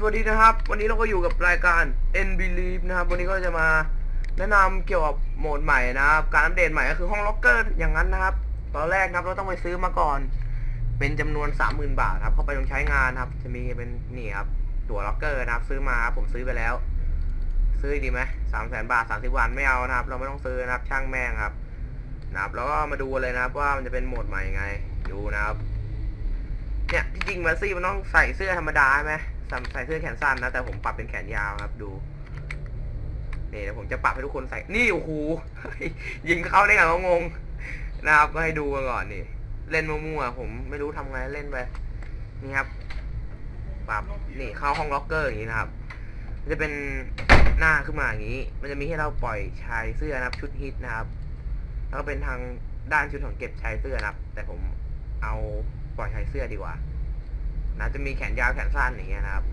สวัสดีนะครับ วันนี้เราก็อยู่กับรายการ N Believe นะครับ วันนี้ก็จะมาแนะนำเกี่ยวกับโหมดใหม่นะครับ การอัปเดตใหม่ก็คือห้องล็อกเกอร์อย่างนั้นนะครับ ตอนแรกนะครับเราต้องไปซื้อมาก่อน เป็นจำนวน 30,000 บาทครับ เข้าไปลงใช้งานครับ จะมีเป็นนี่ครับตั๋วล็อกเกอร์นะครับ ซื้อมาครับผมซื้อไปแล้ว ซื้อดีไหมสามแสนบาทสามสิบวันไม่เอานะครับ เราไม่ต้องซื้อนะครับ ช่างแม่งครับนะครับ แล้วก็มาดูเลยนะครับว่ามันจะเป็นโหมดใหม่ยังไง ดูนะครับ เนี่ยที่จริงมาซี่มันต้องใส่เสื้อธรรมดาใช่ไหม ใส่เสื้อแขนสั้นนะ แต่ผมปรับเป็นแขนยาวครับดูนี่เดี๋ยวผมจะปรับให้ทุกคนใส่ นี่โอ้โหยิงเข้าได้ไงก็งงนะครับก็ให้ดูกันก่อนนี่ เล่นมั่วๆผมไม่รู้ทำไงเล่นไปนี่ครับ ปรับนี่เข้าห้องล็อกเกอร์อย่างนี้นะครับจะเป็นหน้าขึ้นมาอย่างนี้ มันจะมีให้เราปล่อยชายเสื้อนะครับ ชุดฮิตนะครับ แล้วก็เป็นทางด้านชุดของเก็บชายเสื้อนะครับ แต่ผมเอาปล่อยชายเสื้อดีกว่า นะจะมีแขนยาวแขนสั้นอย่างเงี้ยนะครับ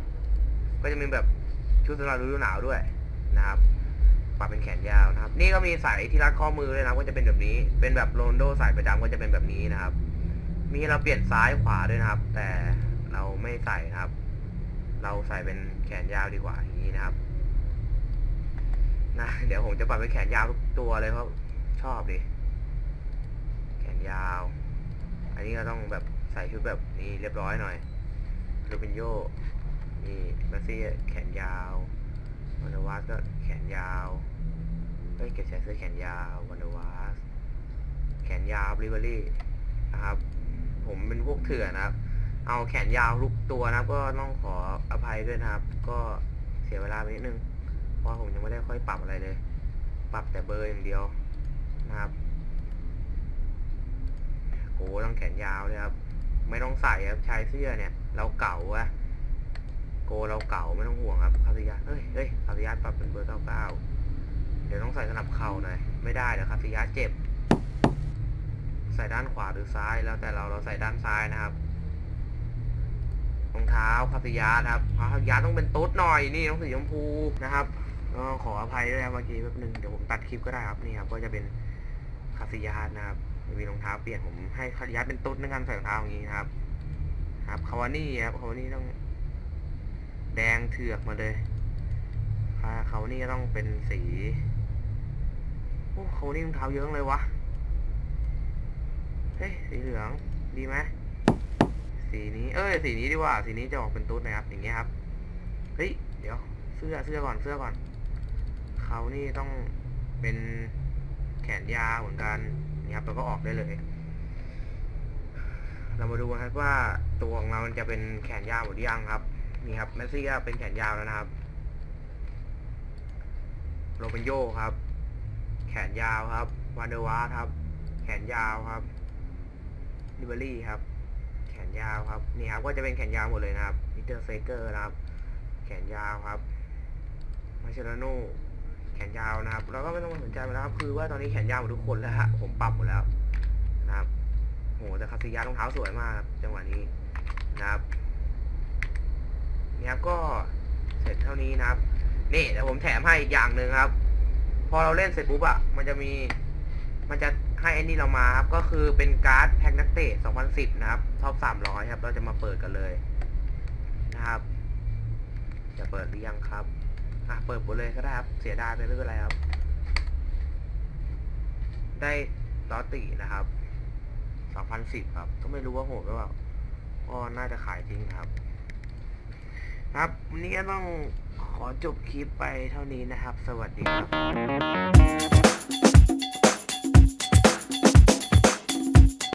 ก็จะมีแบบชุดสำหรับฤดูหนาวด้วยนะครับปรับเป็นแขนยาวนะครับ นี่ก็มีสายที่รัดข้อมือเลยนะก็จะเป็นแบบนี้ เป็นแบบโรนโดสายประจำก็จะเป็นแบบนี้นะครับ มีเราเปลี่ยนซ้ายขวาด้วยนะครับ แต่เราไม่ใส่นะครับ เราใส่เป็นแขนยาวดีกว่าอย่างนี้นะครับ นะ เดี๋ยวผมจะปรับเป็นแขนยาวทุกตัวเลยเพราะชอบดิแขนยาว อันนี้ก็ต้องแบบใส่ชุดแบบนี้เรียบร้อยหน่อย รูเป็นโยนี่มาซี่แขนยาววันเดอวัสก็แขนยาวเฮ้ยเก็บใส่เสื้อแขนยาววันเดอวัสแขนยาวบริเวอรี่นะครับ ผมเป็นพวกเถื่อนนะครับ เอาแขนยาวทุกตัวนะครับ ก็ต้องขออภัยด้วยนะครับ ก็เสียเวลาไปนิดนึงเพราะผมยังไม่ได้ค่อยปรับอะไรเลย ปรับแต่เบอร์อย่างเดียวนะครับโหต้องแขนยาวเลยครับ ไม่ต้องใส่ครับชายเสื้อเนี่ย เราเก่าอะโกเราเก่าไม่ต้องห่วงครับคาสิยาเฮ้ยเฮ้ยคาสิยาปรับเป็นเบอร์เก้าเก้าเดี๋ยวต้องใส่สนับเข่าหน่อยไม่ได้เดี๋ยวคาสิยาเจ็บ ใส่ด้านขวาหรือซ้ายแล้วแต่เราเราใส่ด้านซ้ายนะครับรองเท้าคาสิยาครับคาสิยาต้องเป็นตุ๊ดหน่อยนี่ต้องสีชมพูนะครับก็ขออภัยด้วยครับเมื่อกี้แป๊บนึงเดี๋ยวผมตัดคลิปก็ได้ครับนี่ครับก็จะเป็นคาสิยานะครับ มีรองเท้าเปลี่ยนผมให้คายัตเป็นตุ๊ดในการใส่รองเท้าอย่างนี้ครับ ครับคาวานี่ครับคาวานี่ต้อง แดงเถือกมาเลยคาวานี่ต้องเป็นสีโอ้คาวานี่รองเท้าเยอะเลยวะเฮ้ยสีเหลืองดีไหมสีนี้เอ้ยสีนี้ดีกว่า สีนี้จะออกเป็นตุ๊ดนะครับ อย่างเงี้ยครับเฮ้ยเดี๋ยวเสื้อเสื้อก่อนเสื้อก่อนเขานี่ต้องเป็น แขนยาวเหมือนกันนี่ครับเราก็ออกได้เลย เรามาดูครับว่าตัวของเรามันจะเป็นแขนยาวหรือยังครับ นี่ครับแมสซี่ก็เป็นแขนยาวแล้วนะครับโรเบนโยครับ แขนยาวครับวานเดวาครับ แขนยาวครับลิเบอรี่ครับ แขนยาวครับ นี่ครับก็จะเป็นแขนยาวหมดเลยนะครับนิเตอร์เซเกอร์นะครับ แขนยาวครับมาเชลโน แขนยาวนะครับเราก็ไม่ต้องสนใจมันแล้วครับ คือว่าตอนนี้แขนยาวหมดทุกคนแล้วฮะผมปรับหมดแล้วนะครับโหแต่คาสิยารองเท้าสวยมากจังหวะนี้นะครับนี่ครับก็เสร็จเท่านี้นะครับ นี่เดี๋ยวผมแถมให้อีกอย่างหนึ่งครับ พอเราเล่นเสร็จปุ๊บอะมันจะมี มันจะให้อ้นี่เรามาครับ ก็คือเป็นการ์ดแพ็กนักเตะ 2010 นะครับท็อป300 ครับ เราจะมาเปิดกันเลยนะครับ จะเปิดหรือยังครับ อะเปิดหมดเลยก็ได้ครับ เสียดายไปไม่เป็นไรครับ ได้ลอตตินะครับ2010ครับ ก็ไม่รู้ว่าโหดหรือเปล่าก็น่าจะขายจริงครับ ครับ วันนี้ก็ต้องขอจบคลิปไปเท่านี้นะครับ สวัสดีครับ